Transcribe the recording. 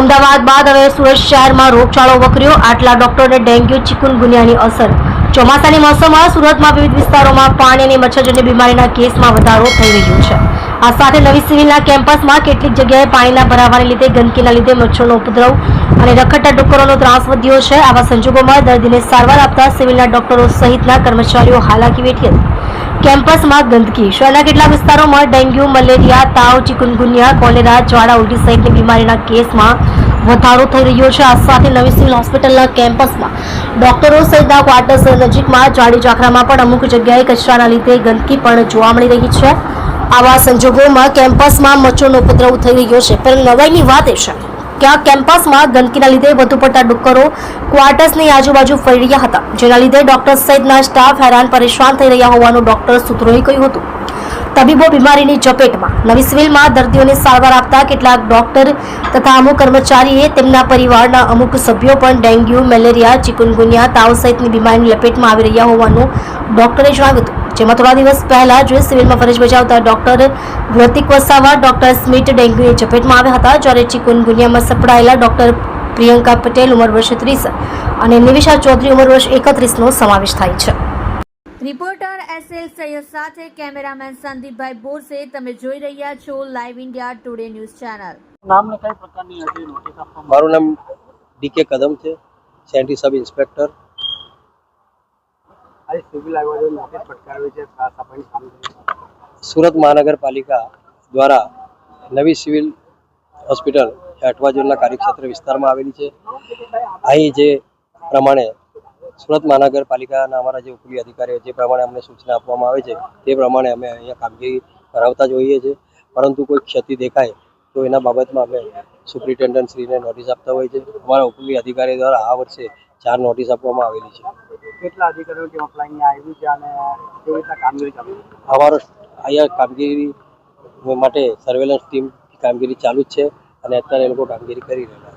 અમદાવાદ બાદ હવે સુરત શહેરમાં રોગચાળો વકર્યો. આટલા ડોક્ટરોને ડેન્ગ્યુ ચિકુનગુનિયાની અસર. ચોમાસાની મોસમમાં સુરતમાં વિવિધ વિસ્તારોમાં પાણી અને મચ્છરજન્ય બીમારીના કેસમાં વધારો થઈ રહ્યો છે. આ સાથે નવી સિવિલના કેમ્પસમાં કેટલીક જગ્યાએ પાણીના ભરાવાને લીધે ગંદકીના લીધે મચ્છરનો ઉપદ્રવ અને રખડતા ડુક્કરોનો ત્રાસ વધ્યો છે. આવા સંજોગોમાં દર્દીને સારવાર આપતા સિવિલના ડોક્ટરો સહિતના કર્મચારીઓ હાલાકી વેઠી હતી. કેમ્પસમાં ગંદકી. શહેરના કેટલાક વિસ્તારોમાં ડેન્ગ્યુ, મલેરિયા, તાવ, ચિકુનગુનિયા, કોલેરા, જ્વાળા, ઉલટી સહિતની બીમારીના કેસમાં વધારો થઈ રહ્યો છે. આ સાથે નવી સિવિલ હોસ્પિટલના કેમ્પસમાં ડોક્ટરો સહિતના ક્વાર્ટર્સ નજીકમાં જાડી ઝાખરામાં પણ અમુક જગ્યાએ કચરાના લીધે ગંદકી પણ જોવા મળી રહી છે. આવા સંજોગોમાં કેમ્પસમાં મચ્છરનો ઉપદ્રવ થઈ રહ્યો છે. પણ નવાઈની વાત એ છે કે કેમ્પસમાં ગંદકીના લીધે વધુ પડતા ડુક્કરો ક્વાર્ટર્સની આજુબાજુ ફરી રહ્યા હતા, જેના લીધે ડોક્ટર સહિતના સ્ટાફ હેરાન પરેશાન થઈ રહ્યા હોવાનું ડોક્ટર સૂત્રોએ કહ્યું હતું. તબીબો બીમારીની ઝપેટમાં નવી સિવિલમાં દર્દીઓને સારવાર આપતા કેટલાક ડોક્ટર તથા અમુક કર્મચારીએ તેમના પરિવારના અમુક સભ્યો પણ ડેન્ગ્યુ, મેલેરિયા, ચિકુનગુનિયા, તાવ સહિતની બીમારીની લપેટમાં આવી રહ્યા હોવાનું ડોક્ટરે જણાવ્યું હતું. જેમાં થોડા દિવસ પહેલા જ સિવિલમાં ફરજ બજાવતા ડોક્ટર વૃતિક વસાવા ડોક્ટર સ્મિત ડેન્ગ્યુની ઝપેટમાં આવ્યા હતા. જ્યારે ચિકુનગુનિયામાં સપડાયેલા ડોક્ટર પ્રિયંકા પટેલ ઉંમર વર્ષ ત્રીસ અને નિવિશા ચૌધરી ઉંમર વર્ષ એકત્રીસનો સમાવેશ થાય છે. રિપોર્ટર એસ એલ સૈયદ સાથે કેમેરામેન સંદીપભાઈ બોરસે તમે જોઈ રહ્યા છો live India Today news channel કઈ પ્રકારની આપવામાં મારું નામ ડીકે કદમ છે સેન્ટ્રી સબ ઇન્સ્પેક્ટર આવી સિવિલ આવ્યો છે નોટિસ ફટકારવી છે સાફ સફાઈની કામગીરી સુરત મહાનગરપાલિકા દ્વારા નવી સિવિલ હોસ્પિટલ એ અઠવા ઝોનના કાર્યક્ષેત્ર વિસ્તારમાં આવેલી છે. અહીં જે પ્રમાણે સુરત મહાનગરપાલિકાના અમારા જે ઉપરી અધિકારીઓ જે પ્રમાણે અમને સૂચના આપવામાં આવે છે, તે પ્રમાણે અમે અહીંયા કામગીરી કરાવતા જ હોઈએ છીએ. પરંતુ કોઈ ક્ષતિ દેખાય તો એના બાબતમાં અમે સુપ્રિન્ટેન્ડન્ટ શ્રીને નોટિસ આપતા હોઈએ છીએ. અમારા ઉપરી અધિકારી દ્વારા આ વર્ષે ચાર નોટિસ આપવામાં આવેલી છે. કેટલા અધિકારીઓ ટીમ અહીંયા આવી છે અને કેવી રીતના કામગીરી ચાલુ અમારો અહીંયા કામગીરી માટે સર્વેલન્સ ટીમ કામગીરી ચાલુ જ છે અને અત્યારે એ લોકો કામગીરી કરી રહ્યા છે.